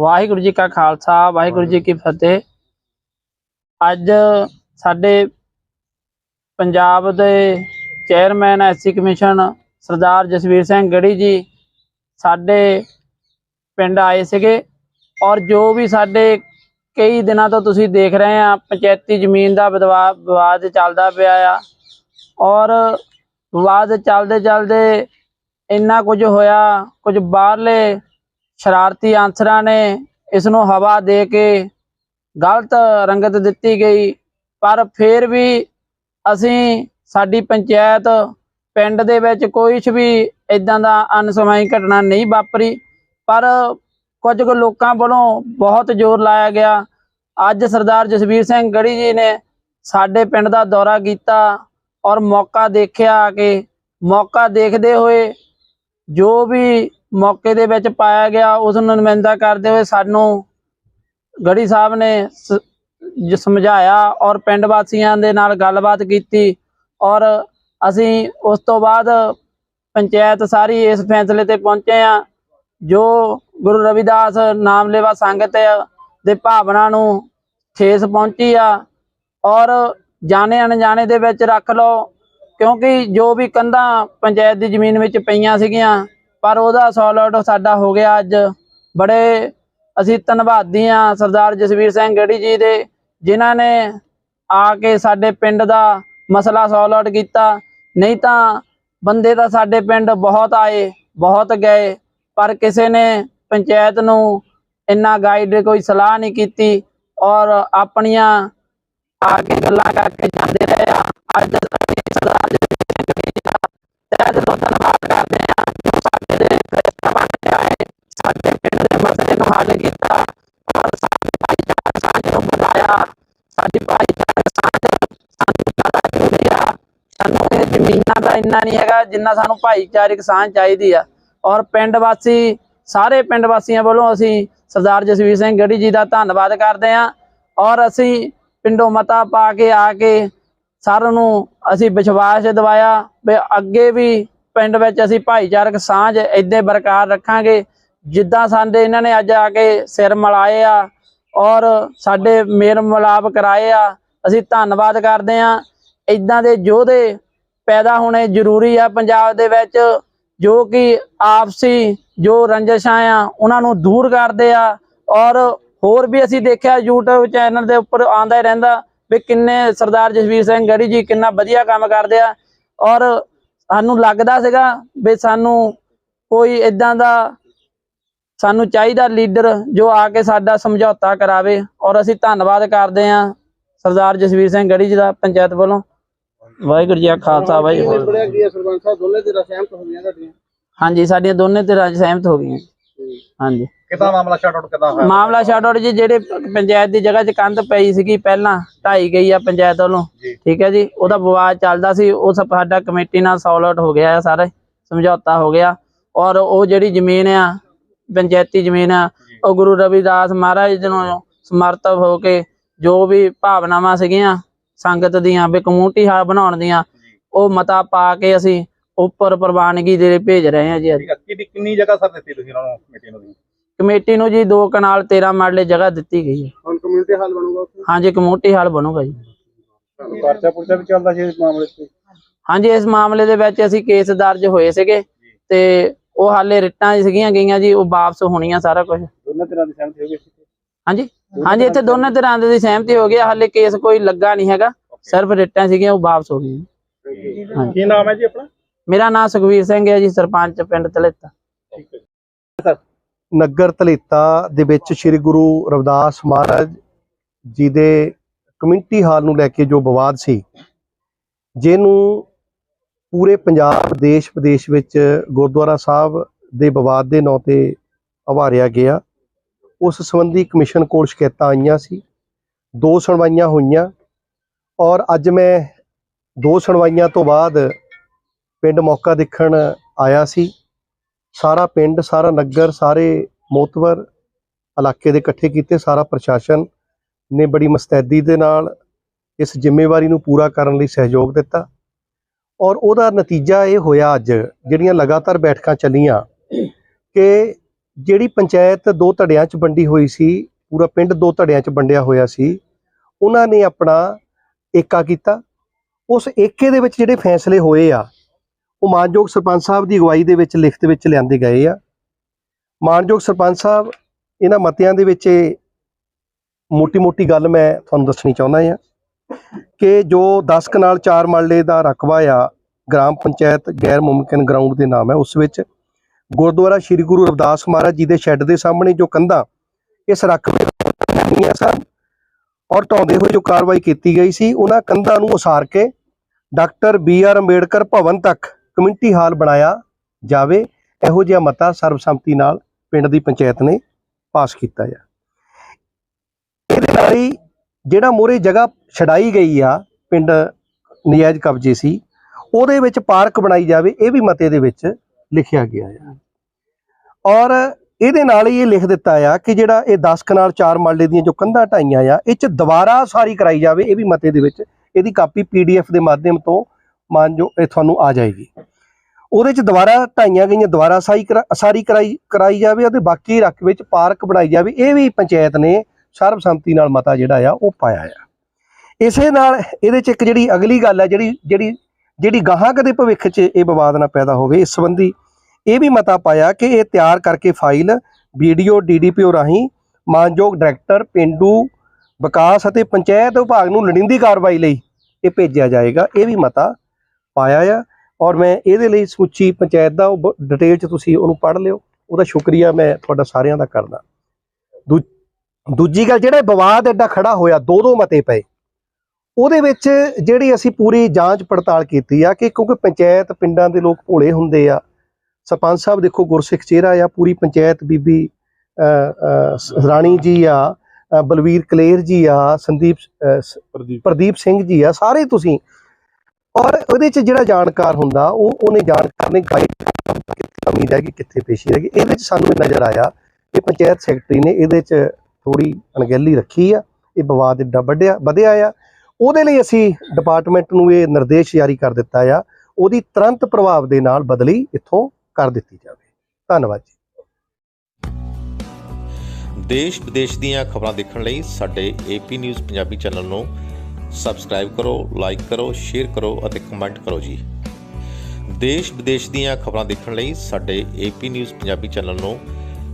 ਵਾਹਿਗੁਰੂ ਜੀ ਕਾ ਖਾਲਸਾ, ਵਾਹਿਗੁਰੂ ਜੀ ਕੀ ਫਤਿਹ। ਅੱਜ ਸਾਡੇ ਪੰਜਾਬ ਦੇ chairman, SC commission Sardar Jasvir Singh Garhi ji ਸਾਡੇ ਪਿੰਡ ਆਏ ਸੀਗੇ ਔਰ ਜੋ ਵੀ ਸਾਡੇ ਕਈ ਦਿਨਾਂ ਤੋਂ ਤੁਸੀਂ ਦੇਖ ਰਹੇ ਆ, ਪੰਚਾਇਤੀ ਜ਼ਮੀਨ ਦਾ ਵਿਦਵਾ- ਵਿਵਾਦ ਚੱਲਦਾ ਪਿਆ ਆ ਔਰ ਵਿਵਾਦ ਚੱਲਦੇ ਚੱਲਦੇ ਇੰਨਾ ਕੁਝ ਹੋਇਆ, ਕੁਝ ਬਾਹਰਲੇ ਸ਼ਰਾਰਤੀ ਆਂਸਰਾਂ ਨੇ ਇਸ ਨੂੰ ਹਵਾ ਦੇ ਕੇ ਗਲਤ ਰੰਗਤ ਦਿੱਤੀ ਗਈ। ਪਰ ਫਿਰ ਵੀ ਅਸੀਂ ਸਾਡੀ ਪੰਚਾਇਤ ਪਿੰਡ ਦੇ ਵਿੱਚ ਕੋਈ ਵੀ ਇਦਾਂ ਦਾ ਅਨਸਮਾਈ ਘਟਨਾ ਨਹੀਂ ਵਾਪਰੀ। ਪਰ ਕੁਝ ਕੁ ਲੋਕਾਂ ਵੱਲੋਂ ਬਹੁਤ ਜ਼ੋਰ ਲਾਇਆ ਗਿਆ। ਅੱਜ ਸਰਦਾਰ ਜਸਵੀਰ ਸਿੰਘ ਗੜੀ ਜੀ ਨੇ ਸਾਡੇ ਪਿੰਡ ਦਾ ਦੌਰਾ ਕੀਤਾ ਔਰ ਮੌਕਾ ਦੇਖਿਆ ਕਿ ਮੌਕਾ ਦੇਖਦੇ ਹੋਏ ਜੋ ਵੀ ਮੌਕੇ ਦੇ ਵਿੱਚ ਪਾਇਆ ਗਿਆ, ਉਸ ਨੂੰ ਨੁਮਾਇੰਦਾ ਕਰਦੇ ਹੋਏ ਸਾਨੂੰ ਗੜੀ ਸਾਹਿਬ ਨੇ ਸ- ਸਮਝਾਇਆ ਔਰ ਪਿੰਡ ਵਾਸੀਆਂ ਦੇ ਨਾਲ ਗੱਲਬਾਤ ਕੀਤੀ ਔਰ ਅਸੀਂ ਉਸ ਤੋਂ ਬਾਅਦ ਪੰਚਾਇਤ ਸਾਰੀ ਇਸ ਫੈਸਲੇ ਤੇ ਪਹੁੰਚੇ ਆ ਜੋ ਗੁਰੂ ਰਵਿਦਾਸ ਨਾਮਲੇਵਾ ਸੰਗਤ ਦੇ ਭਾਵਨਾ ਨੂੰ ਠੇਸ ਪਹੁੰਚੀ ਆ ਔਰ ਜਾਣੇ ਅਣਜਾਣੇ ਦੇ ਵਿੱਚ ਰੱਖ ਲਓ, ਕਿਉਂਕਿ ਜੋ ਵੀ ਕੰਧਾਂ ਪੰਚਾਇਤ ਦੀ ਜ਼ਮੀਨ ਵਿੱਚ ਪਈਆਂ ਸੀਗੀਆਂ ਪਰ ਉਹਦਾ ਸੌਲਟ ਸਾਡਾ ਹੋ ਗਿਆ ਅੱਜ। ਬੜੇ ਅਸੀਂ ਧੰਨਵਾਦੀ ਆ ਸਰਦਾਰ ਜਸਵੀਰ ਸਿੰਘ ਗੜੀ ਜੀ ਦੇ, ਜਿਨ੍ਹਾਂ ਨੇ ਆ ਕੇ ਸਾਡੇ ਪਿੰਡ ਦਾ ਮਸਲਾ ਸੌਲਟ ਕੀਤਾ। ਨਹੀਂ ਤਾਂ ਬੰਦੇ ਤਾਂ ਸਾਡੇ ਪਿੰਡ ਬਹੁਤ ਆਏ, ਬਹੁਤ ਗਏ, ਪਰ ਕਿਸੇ ਨੇ ਪੰਚਾਇਤ ਨੂੰ ਇੰਨਾ ਗਾਈਡ ਕੋਈ ਸਲਾਹ ਨਹੀਂ ਕੀਤੀ ਔਰ ਆਪਣੀਆਂ ਆ ਕੇ ਗੱਲਾਂ ਕਰਕੇ ਜਾਂਦੇ ਰਹੇ ਆ। ਅੱਜ ਸਰਦਾਰ ਨੂੰ ਸਾਡੀ ਭਾਈਚਾਰਕ ਸਾਂਝ ਸਾਨੂੰ ਜ਼ਿਆਦਾ ਜ਼ਰੂਰੀ ਆ ਸਾਨੂੰ ਇਹ ਜ਼ਮੀਨਾਂ ਦਾ ਇੰਨਾ ਨਹੀਂ ਹੈਗਾ ਜਿੰਨਾ ਸਾਨੂੰ ਭਾਈਚਾਰਕ ਸਾਂਝ ਚਾਹੀਦੀ ਆ ਔਰ ਪਿੰਡ ਵਾਸੀ ਸਾਰੇ ਪਿੰਡ ਵਾਸੀਆਂ ਵੱਲੋਂ ਅਸੀਂ ਸਰਦਾਰ ਜਸਵੀਰ ਸਿੰਘ ਗੜੀ ਜੀ ਦਾ ਧੰਨਵਾਦ ਕਰਦੇ ਹਾਂ ਔਰ ਅਸੀਂ ਪਿੰਡੋਂ ਮਤਾ ਪਾ ਕੇ ਆ ਕੇ ਸਾਰਿਆਂ ਨੂੰ ਅਸੀਂ ਵਿਸ਼ਵਾਸ ਦਿਵਾਇਆ ਵੀ ਅੱਗੇ ਵੀ ਪਿੰਡ ਵਿੱਚ ਅਸੀਂ ਭਾਈਚਾਰਕ ਸਾਂਝ ਇੱਦੇ ਬਰਕਰਾਰ ਰੱਖਾਂਗੇ। ਜਿੱਦਾਂ ਸਾਡੇ ਇਹਨਾਂ ਨੇ ਅੱਜ ਆ ਕੇ ਸਿਰ ਮਿਲਾਏ ਆ ਔਰ ਸਾਡੇ ਮੇਲ ਮਿਲਾਪ ਕਰਾਏ ਆ, ਅਸੀਂ ਧੰਨਵਾਦ ਕਰਦੇ ਆ ਇਦਾਂ ਦੇ ਯੋਧੇ ਪੈਦਾ ਹੋਣੇ ਜ਼ਰੂਰੀ ਆ ਪੰਜਾਬ ਦੇ ਵਿੱਚ, ਜੋ ਕਿ ਆਪਸੀ ਜੋ ਰੰਜਸ਼ਾਂ ਆ, ਉਹਨਾਂ ਨੂੰ ਦੂਰ ਕਰਦੇ ਆ। ਔਰ ਹੋਰ ਵੀ ਅਸੀਂ ਦੇਖਿਆ YouTube ਚੈਨਲ ਦੇ ਉੱਪਰ ਆਉਂਦਾ ਹੀ ਰਹਿੰਦਾ ਵੀ ਕਿੰਨੇ ਸਰਦਾਰ ਜਸਵੀਰ ਸਿੰਘ ਗੜੀ ਜੀ ਕਿੰਨਾ ਵਧੀਆ ਕੰਮ ਕਰਦੇ ਆ। ਔਰ ਸਾਨੂੰ ਲੱਗਦਾ ਸੀਗਾ ਵੀ ਸਾਨੂੰ ਕੋਈ ਇਦਾਂ ਦਾ ਸਾਨੂੰ ਚਾਹੀਦਾ ਲੀਡਰ ਜੋ ਆ ਕੇ ਸਾਡਾ ਸਮਝੌਤਾ ਕਰਾਵੇ। ਔਰ ਅਸੀਂ ਧੰਨਵਾਦ ਕਰਦੇ ਹਾਂ ਸਰਦਾਰ ਜਸਵੀਰ ਸਿੰਘ ਗੜੀ ਜੀ ਦਾ ਪੰਚਾਇਤ ਵੱਲੋਂ। ਵਾਹਿਗੁਰੂ ਜੀ ਕਾ ਖਾਲਸਾ ਵਾਹਿਗੁਰੂ ਸਰਪੰਚ ਸਾਹਿਬ? ਦੋਨੇ ਤੇ ਸਹਿਮਤ ਹੋਈਆਂ ਤੁਹਾਡੀਆਂ? ਹਾਂਜੀ ਸਾਡੀਆਂ ਦੋਨੇ ਧਿਰਾਂ ਸਹਿਮਤ ਹੋ ਗਈਆਂ। ਹਾਂਜੀ। ਕਿਦਾਂ ਮਾਮਲਾ ਸ਼ਾਰਟ ਆਊਟ ਕਿਦਾਂ ਹੋਇਆ? ਮਾਮਲਾ ਸ਼ਾਰਟ ਆਊਟ ਜੀ ਜਿਹੜੇ ਪੰਚਾਇਤ ਦੀ ਜਗ੍ਹਾ 'ਚ ਕੰਧ ਪਈ ਸੀਗੀ ਪਹਿਲਾਂ ਢਾਈ ਗਈ ਆ ਪੰਚਾਇਤ ਵੱਲੋਂ। ਠੀਕ ਹੈ ਜੀ ਉਹਦਾ ਵਿਵਾਦ ਚੱਲਦਾ ਸੀ। ਉਹ ਸਾਡਾ ਕਮੇਟੀ ਨਾਲ ਸੌਲਟ ਹੋ ਗਿਆ ਆ ਸਾਰੇ ਸਮਝੌਤਾ ਹੋ ਗਿਆ। ਔਰ ਉਹ ਜਿਹੜੀ ਜ਼ਮੀਨ ਆ ਪੰਚਾਇਤੀ ਜ਼ਮੀਨ ਆ ਉਹ ਗੁਰੂ ਰਵਿਦਾਸ ਮਹਾਰਾਜ ਜੀ ਨੂੰ ਸਮਰਪਿਤ ਹੋ ਕੇ ਜੋ ਵੀ ਭਾਵਨਾਵਾਂ ਸੀਗੀਆਂ ਸੰਗਤ ਦੀਆਂ ਵੀ ਕਮਿਊਨਿਟੀ ਹਾਲ ਬਣਾਉਣ ਦੀਆਂ ਉਹ ਮਤਾ ਪਾ ਕੇ ਅਸੀਂ ਉੱਪਰ ਪ੍ਰਵਾਨਗੀ ਦੇ ਭੇਜ ਰਹੇ ਹਾਂ ਜੀ ਅੱਜ। ਕਿੰਨੀ ਕਿੰਨੀ ਜਗ੍ਹਾ ਸਰ ਦਿੱਤੀ ਤੁਸੀਂ ਉਹਨਾਂ ਨੂੰ ਕਮੇਟੀ ਨੂੰ ਕਮੇਟੀ ਨੂੰ ਜੀ ਦੋ ਕਨਾਲ 13 ਮਰਲੇ ਜਗ੍ਹਾ ਦਿੱਤੀ ਗਈ ਹੈ। ਹੁਣ ਕਮਿਊਨਿਟੀ ਹਾਲ ਬਣੂਗਾ ਉੱਥੇ? ਹਾਂਜੀ ਕਮਿਊਨਿਟੀ ਹਾਲ ਬਣੂਗਾ ਜੀ। ਪਰਚਾ ਪੁਰਚਾ ਵੀ ਚੱਲਦਾ ਸੀ ਇਸ ਮਾਮਲੇ 'ਚ? ਹਾਂਜੀ ਇਸ ਮਾਮਲੇ ਦੇ ਵਿੱਚ ਅਸੀਂ ਕੇਸ ਦਰਜ ਹੋਏ ਸੀਗੇ ਤੇ ਉਹ ਹਾਲੇ ਰਿਟਾਂ ਸੀਗੀਆਂ ਗਈਆਂ ਜੀ ਉਹ ਵਾਪਸ ਹੋਣੀਆਂ ਸਾਰਾ ਕੁਝ ਦੋਨਾਂ ਤਰ੍ਹਾਂ ਦੀ ਸਹਿਮਤੀ ਹੋ ਗਈ ਸੀ? ਹਾਂਜੀ? ਹਾਂਜੀ ਇੱਥੇ ਦੋਨੇ ਤਰ੍ਹਾਂ ਦੀ ਸਹਿਮਤੀ ਹੋ ਗਈ ਹਾਲੇ ਕੇਸ ਕੋਈ ਲੱਗਾ ਨਹੀਂ ਹੈਗਾ। ਸਿਰਫ ਰਿਟਾਂ ਸੀਗੀਆਂ ਉਹ ਵਾਪਸ ਹੋ ਗਈਆਂ। ਕੀ ਨਾਮ ਹੈ ਜੀ ਆਪਣਾ? ਮੇਰਾ ਨਾਮ ਸੁਖਵੀਰ ਸਿੰਘ ਹੈ ਜੀ ਸਰਪੰਚ ਪਿੰਡ ਤਲੇਤਾ। ਨਗਰ ਧਲੇਤਾ ਦੇ ਵਿੱਚ ਸ੍ਰੀ ਗੁਰੂ ਰਵਿਦਾਸ ਮਹਾਰਾਜ ਜੀ ਦੇ ਕਮਿਊਨਿਟੀ ਹਾਲ ਨੂੰ ਲੈ ਕੇ ਜੋ ਵਿਵਾਦ ਸੀ ਜਿਹਨੂੰ ਪੂਰੇ ਪੰਜਾਬ, ਦੇਸ਼ ਵਿਦੇਸ਼ ਵਿੱਚ ਗੁਰਦੁਆਰਾ ਸਾਹਿਬ ਦੇ ਵਿਵਾਦ ਦੇ ਨਾਂ ਤੇ ਉਭਾਰਿਆ ਗਿਆ। ਉਸ ਸੰਬੰਧੀ ਕਮਿਸ਼ਨ ਕੋਲ ਸ਼ਿਕਾਇਤਾਂ ਆਈਆਂ ਸੀ। ਦੋ ਸੁਣਵਾਈਆਂ ਹੋਈਆਂ ਔਰ ਅੱਜ ਮੈਂ ਦੋ ਸੁਣਵਾਈਆਂ ਤੋਂ ਬਾਅਦ ਪਿੰਡ ਮੌਕਾ ਦੇਖਣ ਆਇਆ ਸੀ। ਸਾਰਾ ਪਿੰਡ, ਸਾਰਾ ਨਗਰ, ਸਾਰੇ ਮੋਤਵਰ ਇਲਾਕੇ ਦੇ ਇਕੱਠੇ ਕੀਤੇ। ਸਾਰਾ ਪ੍ਰਸ਼ਾਸਨ ਨੇ ਬੜੀ ਮਸਤੈਦੀ ਦੇ ਨਾਲ ਇਸ ਜ਼ਿੰਮੇਵਾਰੀ ਨੂੰ ਪੂਰਾ ਕਰਨ ਲਈ ਸਹਿਯੋਗ ਦਿੱਤਾ। ਔਰ ਉਹਦਾ ਨਤੀਜਾ ਇਹ ਹੋਇਆ ਅੱਜ, ਜਿਹੜੀਆਂ ਲਗਾਤਾਰ ਬੈਠਕਾਂ ਚੱਲੀਆਂ, ਕਿ ਜਿਹੜੀ ਪੰਚਾਇਤ ਦੋ ਧੜਿਆਂ 'ਚ ਵੰਡੀ ਹੋਈ ਸੀ, ਪੂਰਾ ਪਿੰਡ ਦੋ ਧੜਿਆਂ 'ਚ ਵੰਡਿਆ ਹੋਇਆ ਸੀ, ਉਹਨਾਂ ਨੇ ਆਪਣਾ ਏਕਾ ਕੀਤਾ। ਉਸ ਏਕੇ ਦੇ ਵਿੱਚ ਜਿਹੜੇ ਫੈਸਲੇ ਹੋਏ ਆ, ਉਹ ਮਾਨਯੋਗ ਸਰਪੰਚ ਸਾਹਿਬ ਦੀ ਅਗਵਾਈ ਦੇ ਵਿੱਚ, ਲਿਖਤ ਵਿੱਚ ਲਿਆਂਦੇ ਗਏ ਆ। ਮਾਨਯੋਗ ਸਰਪੰਚ ਸਾਹਿਬ, ਇਹਨਾਂ ਮਤਿਆਂ ਦੇ ਵਿੱਚ ਮੋਟੀ-ਮੋਟੀ ਗੱਲ ਮੈਂ ਤੁਹਾਨੂੰ ਦੱਸਣੀ ਚਾਹੁੰਦਾ ਹਾਂ। ਕਿ ਜੋ 10 ਕਨਾਲ 4 ਮਰਲੇ ਦਾ ਰਕਬਾ ਆ, ਗ੍ਰਾਮ ਪੰਚਾਇਤ ਗੈਰ ਮੁਮਕਿਨ ਗਰਾਊਂਡ ਦੇ ਨਾਮ ਹੈ ਉਸ ਵਿੱਚ, ਗੁਰਦੁਆਰਾ ਸ੍ਰੀ ਗੁਰੂ ਰਵਿਦਾਸ ਮਹਾਰਾਜ ਜੀ ਦੇ ਸ਼ੈੱਡ ਦੇ ਸਾਹਮਣੇ ਜੋ ਕੰਧਾਂ, ਇਸ ਰਕਬੇ ਦੀਆਂ ਸਨ ਔਰ ਢਾਉਂਦੇ ਹੋਏ ਜੋ ਕਾਰਵਾਈ ਕੀਤੀ ਗਈ ਸੀ, ਉਹਨਾਂ ਕੰਧਾਂ ਨੂੰ ਉਸਾਰ ਕੇ doctor B R Ambedkar Bhavan ਤੱਕ ਕਮਿਊਨਿਟੀ ਹਾਲ ਬਣਾਇਆ ਜਾਵੇ, ਇਹੋ ਜਿਹਾ ਮਤਾ ਸਰਬਸੰਮਤੀ ਨਾਲ ਪਿੰਡ ਦੀ ਪੰਚਾਇਤ ਨੇ ਪਾਸ ਕੀਤਾ ਹੈ ਇਹਦੇ ਨਾਲ ਹੀ ਜਿਹੜਾ ਮੋਰੇ ਜਗ੍ਹਾ ਛਡਾਈ ਗਈ ਆ, ਪਿੰਡ ਨਜਾਇਜ਼ ਕਬਜ਼ੇ ਸੀ, ਉਹਦੇ ਵਿੱਚ ਪਾਰਕ ਬਣਾਈ ਜਾਵੇ, ਇਹ ਵੀ ਮਤੇ ਦੇ ਵਿੱਚ ਲਿਖਿਆ ਗਿਆ ਆ। ਔਰ ਇਹਦੇ ਨਾਲ ਹੀ ਇਹ ਲਿਖ ਦਿੱਤਾ ਆ ਕਿ ਜਿਹੜਾ ਇਹ 10 ਕਨਾਲ 4 ਮਰਲੇ ਦੀਆਂ ਜੋ ਕੰਧਾਂ ਢਾਈਆਂ ਆ, ਇਹ ਚ ਦੁਬਾਰਾ ਸਾਰੀ ਕਰਾਈ ਜਾਵੇ, ਇਹ ਵੀ ਮਤੇ ਦੇ ਵਿੱਚ ਇਹਦੀ ਕਾਪੀ ਪੀਡੀਐਫ ਦੇ ਮਾਧਿਅਮ ਤੋਂ ਮਾਨ ਜੋ ਇਹ ਤੁਹਾਨੂੰ ਆ ਜਾਏਗੀ। ਉਹਦੇ ਚ ਦੁਬਾਰਾ ਢਾਈਆਂ ਗਈਆਂ, ਦੁਬਾਰਾ ਸਾਈ ਕਰਾ- ਸਾਰੀ ਕਰਾਈ ਕਰਾਈ ਜਾਵੇ ਅਤੇ ਬਾਕੀ ਰਕਬੇ ਵਿੱਚ ਪਾਰਕ ਬਣਾਈ ਜਾਵੇ, ਇਹ ਵੀ ਪੰਚਾਇਤ ਨੇ ਸਰਬਸੰਮਤੀ ਨਾਲ ਮਤਾ ਜਿਹੜਾ ਆ, ਉਹ ਪਾਇਆ ਆ। ਇਸੇ ਨਾਲ ਇਹਦੇ ਚ ਇੱਕ ਜਿਹੜੀ ਅਗਲੀ ਗੱਲ ਹੈ ਜਿਹੜੀ ਜਿਹੜੀ ਜਿਹੜੀ ਗਾਹਾਂ ਕਦੇ ਭਵਿੱਖ 'ਚ ਇਹ ਵਿਵਾਦ ਨਾ ਪੈਦਾ ਹੋਵੇ, ਇਸ ਸੰਬੰਧੀ ਇਹ ਵੀ ਮਤਾ ਪਾਇਆ ਕਿ ਇਹ ਤਿਆਰ ਕਰਕੇ ਫਾਈਲ ਵੀਡੀਓ ਡੀਡੀਪੀਓ ਰਾਹੀਂ ਮਾਨਯੋਗ ਡਾਇਰੈਕਟਰ, ਪਿੰਡੂ, ਵਿਕਾਸ ਅਤੇ ਪੰਚਾਇਤ ਵਿਭਾਗ ਨੂੰ ਲੋੜੀਂਦੀ ਕਾਰਵਾਈ ਲਈ ਇਹ ਭੇਜਿਆ ਜਾਏਗਾ। ਇਹ ਵੀ ਮਤਾ ਪਾਇਆ ਆ ਔਰ ਮੈਂ ਇਹਦੇ ਲਈ ਸਮੁੱਚੀ ਪੰਚਾਇਤ ਦਾ ਡਿਟੇਲ 'ਚ ਤੁਸੀਂ ਉਹਨੂੰ ਪੜ੍ਹ ਲਿਓ। ਉਹਦਾ ਸ਼ੁਕਰੀਆ ਮੈਂ ਤੁਹਾਡਾ ਸਾਰਿਆਂ ਦਾ ਕਰਦਾ। ਦੂ- ਦੂਜੀ ਗੱਲ ਜਿਹੜਾ ਵਿਵਾਦ ਐਡਾ ਖੜਾ ਹੋਇਆ ਦੋ ਦੋ ਮਤੇ ਪਏ। ਉਹਦੇ ਵਿੱਚ ਜਿਹੜੀ ਅਸੀਂ ਪੂਰੀ ਜਾਂਚ ਪੜਤਾਲ ਕੀਤੀ ਆ ਕਿ ਕਿਉਂਕਿ ਪੰਚਾਇਤ ਪਿੰਡਾਂ ਦੇ ਲੋਕ ਭੋਲੇ ਹੁੰਦੇ ਆ ਸਰਪੰਚ ਸਾਹਿਬ ਦੇਖੋ ਗੁਰਸਿੱਖ ਚਿਹਰਾ ਆ ਪੂਰੀ ਪੰਚਾਇਤ ਬੀਬੀ ਰਾਣੀ ਜੀ ਆ ਬਲਵੀਰ ਕਲੇਰ ਜੀ ਆ ਸੰਦੀਪ ਪ੍ਰਦੀਪ। ਸਿੰਘ ਜੀ ਆ ਸਾਰੇ ਤੁਸੀਂ। ਔਰ ਉਹਦੇ ਚ ਜਿਹੜਾ ਜਾਣਕਾਰ ਹੁੰਦਾ ਉਹ ਉਹਨੇ ਜਾਣਕਾਰ ਨੇ ਗਾਈਡ ਕਮੀ ਰਹਿ ਗਈ ਕਿੱਥੇ ਪੇਸ਼ੀ ਰਹਿ ਗਈ ਇਹਦੇ ਚ ਸਾਨੂੰ ਨਜ਼ਰ ਆਇਆ ਕਿ ਪੰਚਾਇਤ ਸੈਕਟਰੀ ਨੇ ਇਹਦੇ ਚ ਥੋੜੀ ਅਣਗਹਿਲੀ ਰੱਖੀ ਆ, ਇਹ ਵਿਵਾਦ ਏਡਾ ਵੱਡਿਆ, ਵਧਿਆ ਆ। ਉਹਦੇ ਲਈ ਅਸੀਂ ਡਿਪਾਰਟਮੈਂਟ ਨੂੰ ਇਹ ਨਿਰਦੇਸ਼ ਜਾਰੀ ਕਰ ਦਿੱਤਾ ਆ, ਉਹਦੀ ਤੁਰੰਤ ਪ੍ਰਭਾਵ ਦੇ ਨਾਲ ਬਦਲੀ ਇੱਥੋਂ ਕਰ ਦਿੱਤੀ ਜਾਵੇ। ਧੰਨਵਾਦ ਜੀ। ਦੇਸ਼ ਵਿਦੇਸ਼ ਦੀਆਂ ਖਬਰਾਂ ਦੇਖਣ ਲਈ ਸਾਡੇ ਏਪੀ ਨਿਊਜ਼ ਪੰਜਾਬੀ ਚੈਨਲ ਨੂੰ ਸਬਸਕ੍ਰਾਈਬ ਕਰੋ ਲਾਈਕ ਕਰੋ ਸ਼ੇਅਰ ਕਰੋ ਅਤੇ ਕਮੈਂਟ ਕਰੋ ਜੀ। ਦੇਸ਼ ਵਿਦੇਸ਼ ਦੀਆਂ ਖਬਰਾਂ ਦੇਖਣ ਲਈ ਸਾਡੇ ਏਪੀ ਨਿਊਜ਼ ਪੰਜਾਬੀ ਚੈਨਲ ਨੂੰ